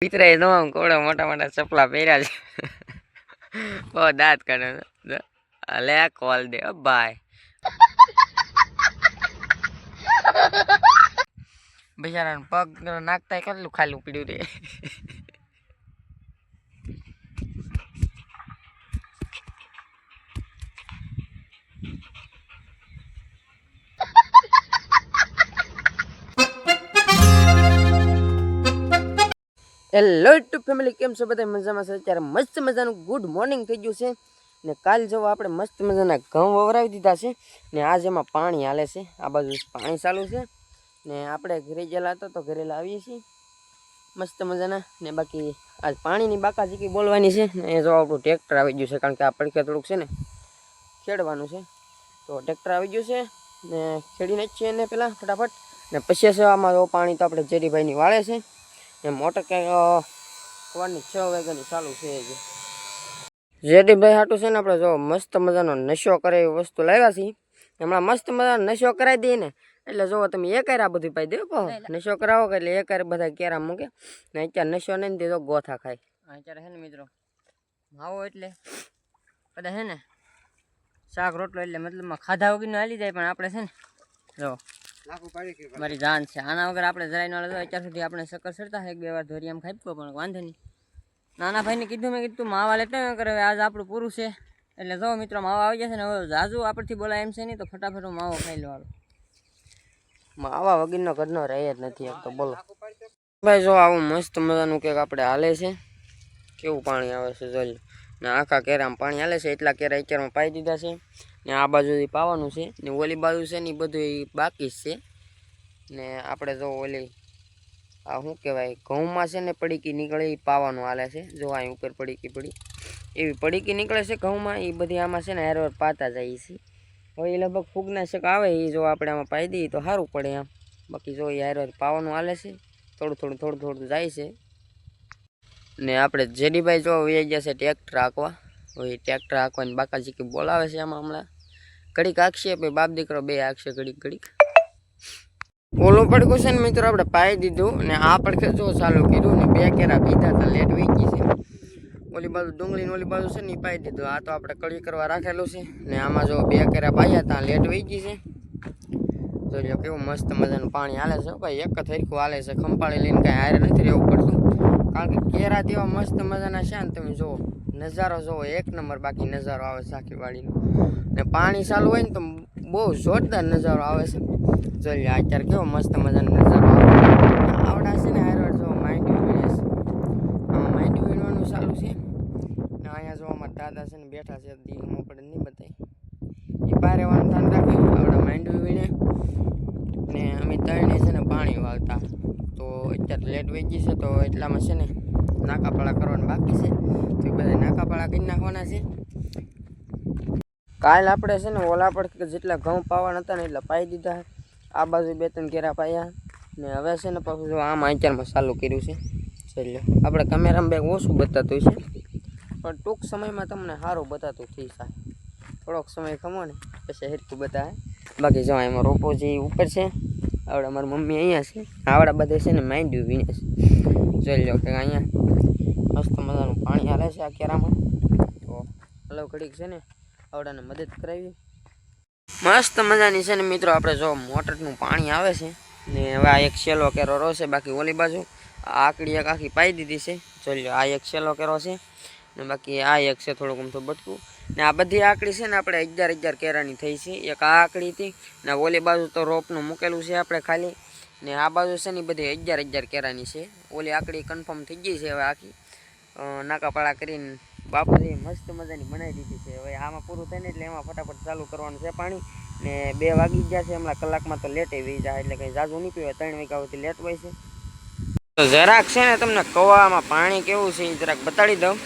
પિતરાએ નો આમ કોડો મોટા મોટા ચપલા પહેર્યા છે. બહુ દાંત કાઢે અલે આ કોલ દે ભાઈ. બિચારાને પગ નાખતા કેટલું ખાલી ઉપડ્યું રે. હેલો ટુ ફેમિલી કેમ છો બધા? મજામાં છે? અત્યારે મસ્ત મજાનું ગુડ મોર્નિંગ થઈ ગયું છે. ને કાલ જેવો આપણે મસ્ત મજાના ઘઉં વવરાવી દીધા છે. ને આજ એમાં પાણી હાલે છે. આ બાજુ પાણી ચાલુ છે. ને આપણે ઘરે ગયેલા હતા તો ઘરે લાવીએ છીએ. મસ્ત મજાના. ને બાકી આજ પાણીની બાકાજીકી બોલવાની છે. ને જો આપણું ટ્રેક્ટર આવી ગયું છે, કારણ કે આ પડખે થોડુંક છે ને ખેડવાનું છે. તો ટ્રેક્ટર આવી ગયું છે. ને ખેડીને જ છીએ એને પહેલાં ફટાફટ. ને પછી છે, આમાં જો પાણી તો આપણે જેરીભાઈની વાળે છે. ને મોટર કંઈક સવારની છ વાગ્યાની ચાલુ છે જ જેડીભાઈ હાટું છે ને આપણે જો મસ્ત મજાનો નશો કરે એવી વસ્તુ લાવ્યા છીએ. હમણાં મસ્ત મજાનો નશો કરાવી દઈએ ને એટલે જો તમે એકાર આ બધું પાઈ દો કહો નશો કરાવો કે એટલે એક બધા કેરા મૂકે. ને અત્યારે નશો નહીં દીધો તો ગોથા ખાય. અત્યારે હે ને મિત્રો આવો એટલે બધા હે ને શાક રોટલો એટલે મતલબમાં ખાધા વગરનો હાલી જાય પણ આપણે છે ને જો. મારી જાન છે. આના વગર આપણે જરાય ન લેતો અત્યાર સુધી આપણે સકર સરતા એક બે વાર ધોરી આમ ખાઈ પણ વાંધો નહીં. નાના ભાઈને કીધું મેં કીધું માવા લેતો એમ કરે આજ આપણું પૂરું છે. એટલે જો મિત્રો માવા આવી જશે ને હવે જાજુ આપણથી બોલાય એમ છે નહીં તો ફટાફટ હું માવો ખાઈ લેવાનો માવા વગરનો ઘરનો રહે જ નથી એક તો બોલો. ભાઈ જો આવું મસ્ત મજાનું કંઈક આપણે હાલે છે કેવું પાણી આવે છે જોઈ લો. ને આખા કેરામાં પાણી હાલે છે, એટલા કેરા અત્યારમાં પાઈ દીધા છે. ને આ બાજુથી પાવાનું છે, ને ઓલી બાજુ છે ને એ બધું બાકી છે. ને આપણે જો ઓલી આ શું કહેવાય, ઘઉંમાં છે ને પડીકી નીકળે એ પાવાનું હાલે છે. જો અહીં ઉપર પડીકી પડી. એવી પડીકી નીકળે છે ઘઉંમાં એ બધી આમાં છે ને હેરવાર પાતા જાય છે. હવે એ લગભગ ફૂગનાશક આવે એ જો આપણે આમાં પાઈ દઈએ તો સારું પડે આમ બાકી જો એ હેરવાર પાવાનું હાલે છે, થોડું થોડું થોડું થોડું જાય છે. ને આપણે જેડીભાઈ જો વહી ગયા છે ટ્રેક્ટર હાંકવા, હવે ટ્રેક્ટર હાંકવાની બાકાજી કે બોલાવે છે આમાં હમણાં. ઘડીક હાંકશે પછી બાપ દીકરો બે હાંકશે ઘડીક ઘડીક. ઓલું પડકું છે ને મિત્રો આપણે પાઈ દીધું ને આ પડખે જો ચાલુ કીધું ને બે કેરા પીધા હતા લેટ વેચી છે. ઓલી બાજુ ડુંગળીની ઓલી બાજુ છે ને પાઈ દીધું. આ તો આપણે કળી કરવા રાખેલું છે ને આમાં જો બે કેરા પાયા હતા લેટ વેચી છે. જો લો કેવું મસ્ત મજાનું પાણી હાલે છે ભાઈ. એક જ હરખું હાલે છે. ખંપાળી લઈને કાંઈ હારે નથી રહેવું પડતું. કારણ કે કેરા જેવા મસ્ત મજાના છે ને તમે જુઓ. નજારો જુઓ, એક નંબર બાકી નજારો આવે આખી ને પાણી ચાલુ હોય ને તો બહુ જોરદાર નજારો આવે છે. જોઈ અત્યારે કેવો મસ્ત મજાનો નજારો આવે આવડા છે ને હારવાર જુઓ, માંડવી વીણે છે. આમાં માંડવી વીણવાનું ચાલુ છે. ને અહીંયા જોવા અમારા દાદા છે ને બેઠા છે દીહમાં પડે નહીં બતાય એ પારે ધ્યાન રાખે, આવડા માંડવી વીણે. ને અમે તળને છે ને પાણી વાળતા તો અત્યારે લેટ વેચી છે તો એટલામાં છે ને નાકાપાળા કરવાના બાકી છે. તો બધા નાકાપાળા કરી નાખવાના છે. કાલ આપણે છે ને ઓલા પર જેટલા ઘઉં પાવાના હતા ને એટલા પાઈ દીધા. આ બાજુ બે ત્રણ કેરા પાયા. ને હવે છે ને પાછું જો આમાં અત્યારમાં ચાલુ કર્યું છે. ચાલો આપણે કેમેરામાં બેગ ઓછું બતાતું છે. પણ ટૂંક સમયમાં તમને સારું બતાતું થઈ જાય. થોડોક સમય ખમો ને, પછી હેરકું બતાવે. બાકી જો એમાં રોપો જે ઉપર છે. આવડા મારી મમ્મી અહીંયા છે. આવડા બધા છે ને માંડ્યું વીણે છે. જોઈ કે અહીંયા મસ્ત મજાનું પાણી હાલે છે આ કેરામાં. તો હલો ઘડીક છે ને આવડાને મદદ કરાવી. મસ્ત મજાની છે ને મિત્રો આપણે જો મોટરનું પાણી આવે છે ને હવે આ એક શેલો કેરો રહો છે બાકી ઓલી બાજુ આકડી એક આખી પાઈ દીધી છે. જોઈ લો આ એક શેલો કેરો છે ને બાકી આ એક છે થોડુંક આમ તો બટકું. ને આ બધી આકડી છે ને આપણે અગિયાર અગિયાર કેરાની થઈ છે. એક આ આકડી હતી ને ઓલી બાજુ તો રોપનું મૂકેલું છે આપણે ખાલી. ને આ બાજુ છે ને બધી અગિયાર અગિયાર કેરાની છે. ઓલી આકડી કન્ફર્મ થઈ ગઈ છે હવે આખી. નાકાપાળા કરીને બાપુજી મસ્ત મજાની બનાવી દીધી છે. હવે આમાં પૂરું થઈને એટલે એમાં ફટાફટ ચાલુ કરવાનું છે પાણી. ને બે વાગી ગયા છે, હમણાં કલાકમાં તો લેટે વી જાય, એટલે કંઈ જાજુ નહીં પીવાય ત્રણ વાગ્યા સુધી લેટ હોય છે. તો જરાક છે ને તમને કવામાં પાણી કેવું છે એ જરાક બતાડી દઉં.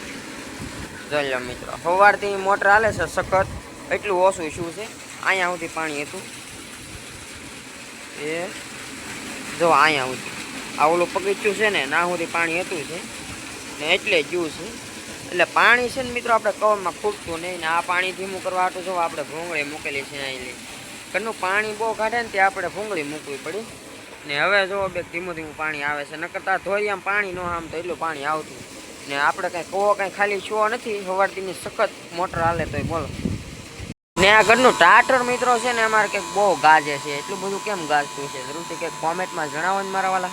જોઈ મિત્રો. સવારથી મોટર હાલે છે સખત. એટલું ઓછું શું છે? અહીંયા સુધી પાણી હતું. એ, જો અહીંયા સુધી. આ ઓલું પગીચું છે ને, ના સુધી પાણી હતું છે ને એટલે જ્યું છે. એટલે પાણી છે ને મિત્રો આપણે કવરમાં ખૂટતું નહીં ને આ પાણી ધીમું કરવા હતું જો આપણે ભૂંગળી મૂકેલી છે અહીં ઘરનું પાણી બહુ કાઢે ને ત્યાં આપણે ભૂંગળી મૂકવી પડી. ને હવે જો બે ધીમું ધીમું પાણી આવે છે. નકરતા ધોરિયામાં પાણી ન આમ તો એટલું પાણી આવતું. ને આપણે કાંઈ કૂવો કાંઈ ખાલી છો નથી સવારથી સખત મોટર હાલે તોય બોલો. ને આ ઘરનું ટાટર મિત્રો છે ને, અમારે કંઈક બહુ ગાજે છે. એટલું બધું કેમ ગાજતું છે? જરૂરથી કંઈક કોમેન્ટમાં જણાવો ને મારા વાલા.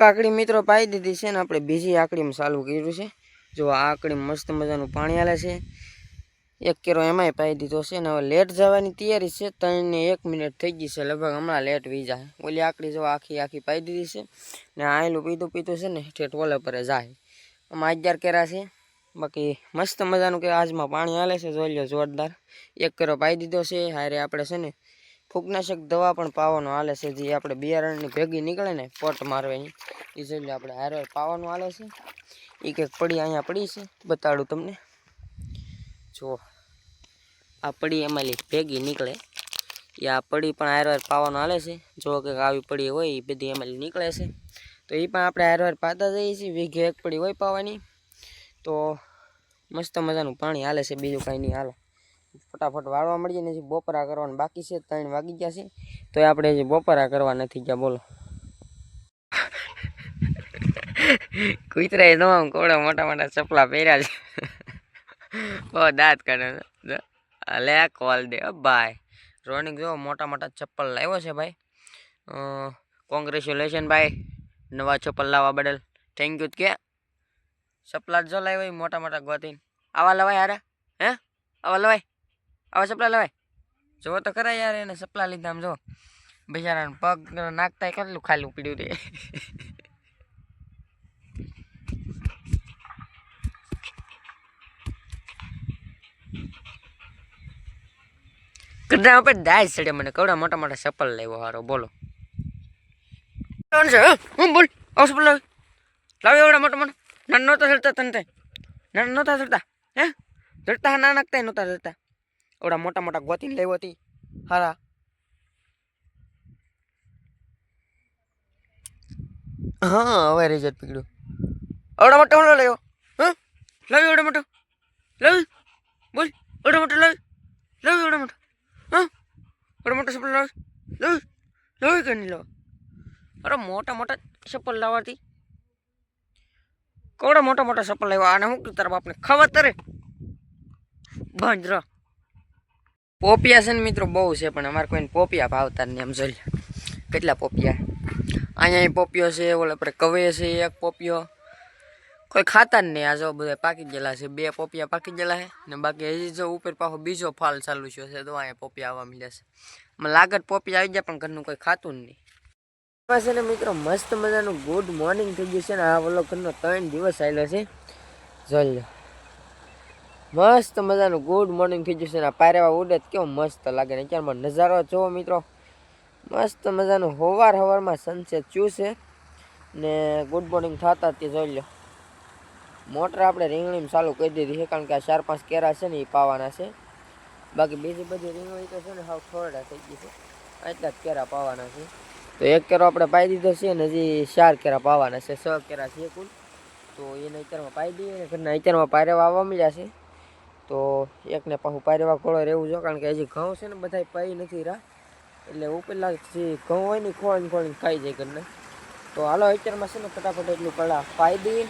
આકડી મિત્રો પાઈ દીધી છે ને, આપણે બીજી આકડીમાં ચાલુ કર્યું છે. જો આ આકડી મસ્ત મજાનું પાણી હાલે છે. એક કિલો એમાંય પાઈ દીધો છે ને, હવે લેટ જવાની તૈયારી છે. ત્રણ ને એક મિનિટ થઈ ગઈ છે, લગભગ હમણાં લેટ વી જાય. ઓલી આકડી જો આખી આખી પાઈ દીધી છે ને આયલું પીતું પીતું છે ને, ઠેઠ ઓલે પર જાય. આમાં અગિયાર કેરા છે. બાકી મસ્ત મજાનું કે આજમાં પાણી હાલે છે, જોઈ લો જોરદાર. એક કિલો પાઈ દીધો છે, હારે આપણે છે ને ફૂગનાશક દવા પણ પાવાનો હાલે છે, જે આપણે બિયારણની ભેગી નીકળે ને પોટ મારવાની. એ જોઈ લો આપણે હારે પાવાનું હાલે છે. એ કંઈક પડી અહીંયા પડી છે, બતાડું તમને. જો આ પડી એમાં ભેગી નીકળે. એ આ પડી પણ હારવાર પાવાનો હાલે છે. જો કે આવી પડી હોય એ બધી એમાં નીકળે છે. તો એ પણ આપણે હારવાર પાતા જઈએ છીએ. વીઘે એક પડી હોય પાવાની. તો મસ્ત મજાનું પાણી હાલે છે. બીજું કાંઈ નહીં હાલે. ફટાફટ વાળવા મળીએ ને હજી બપોરા કરવાનું બાકી છે. ત્રણ વાગી ગયા છે. તો આપણે હજી બપોરા કરવા નથી ગયા. બોલો. કુતરાએ આમ કોડા મોટા મોટા ચપલા પહેર્યા છે. બહુ દાંત કાઢે અલે લે કોલ દે. ભાઈ. રોનિક જો મોટા મોટા ચપ્પલ લાવ્યો છે ભાઈ. કોંગ્રેચ્યુલેશન ભાઈ. નવા ચપ્પલ લાવવા બદલ. થેન્ક યુ કે. ચપલા જો લાવ્યો મોટા મોટા ગોતીને. આવા લવાય યાર હે? આવા લવાય? આવા ચપલા લવાય? જો તો ખરા યાર, એને ચપલા લીધા આમ જો. બિચારાને પગ નાખતા કેટલું ખાલી ઉપડ્યું રે. કડા ઉપર દાય ચડે મને કવડા મોટા મોટા ચપ્પલ લાવ્યો હારો, બોલો. છે, હે? બોલ આવ. ચપ્પલ લાવી લાવી એવડા મોટા મોટા. ના, નહોતા ચડતા તને તે. નાના નહોતા ચડતા હે? ચડતા ના નાખતા, નહોતા ચડતા એવડા મોટા મોટા ગોતીને લાવ્યો હતી હારા. હા, હવે રિઝલ્ટ પીકડ્યું એવડા મોટો હમણાં લાવ્યો હા? લાવી એવડો મોટો. લાવી. બોલ, એવડો મોટો લાવી. લાવી એવડો મોટો. હા? એવડો મોટો ચપ્પલ લાવી લાવી. લાવી કે નહીં લાવા. અરે મોટા મોટા ચપ્પલ લાવવાથી. કવડા મોટા મોટા ચપ્પલ લાવ્યા? અને શું તારા બાપને? ખબર તરે? બંધ રહ પોપિયા છે ને મિત્રો બહુ છે, પણ અમારે કોઈને પોપિયા ભાવતા નહીં એમ જોઈ કેટલા પોપિયા? અહીંયા પોપિયો છે, ઓલે આપણે કવે છે, એક પોપિયો. કોઈ ખાતા જ નહીં, આ જો બધા પાકી ગયેલા છે. બે પોપિયા પાકી ગયેલા છે, ને બાકી હજી જો ઉપર પાછો બીજો ફાલ ચાલુ છે, તો અહીંયા પોપિયા આવવા મળ્યા છે. લાગત પોપિયા આવી ગયા પણ ઘરનું કોઈ ખાતું જ નહીં. છે ને મિત્રો, મસ્ત મજાનું ગુડ મોર્નિંગ થઈ ગયું છે ને. આ વલોકનનો ત્રણ દિવસ આવેલો છે. જોઈ મસ્ત મજાનું ગુડ મોર્નિંગ થઈ ગયું છે ને. પારેવા ઉડે કેવો મસ્ત લાગે ને. અત્યારમાં નજારો જોવો મિત્રો. મસ્ત મજાનું હવાર હવારમાં સનસેટ ચૂસે ને ગુડ મોર્નિંગ થતા તે જોઈ લો મોટર આપણે રીંગણીમાં ચાલુ કરી દીધી છે કારણ કે આ ચાર પાંચ કેરા છે ને એ પાવાના છે. બાકી બીજી બધી રીંગણી તો છે ને હાવ થોડા થઈ ગઈ છે. આટલા જ કેરા પાવાના છે. તો એક કેરો આપણે પાઈ દીધો છે ને હજી ચાર કેરા પાવાના છે. છ કેરા છે કુલ. તો એને અત્યારમાં પાઈ દઈએ ને ઘરના અત્યારમાં પારેવા આવવા મળ્યા છે. તો એકને પાછું પારેવા ખોળો રહેવું જો, કારણ કે હજી ઘઉં છે ને બધા પાઈ નથી રહ્યા. એટલે ઉપરલા જે ઘઉં હોય ને ખોળીને ખોળીને ખાઈ જાય ઘરને. તો હાલો, અત્યારમાં છે ને ફટાફટ એટલું કલા પાઈ દઈએ.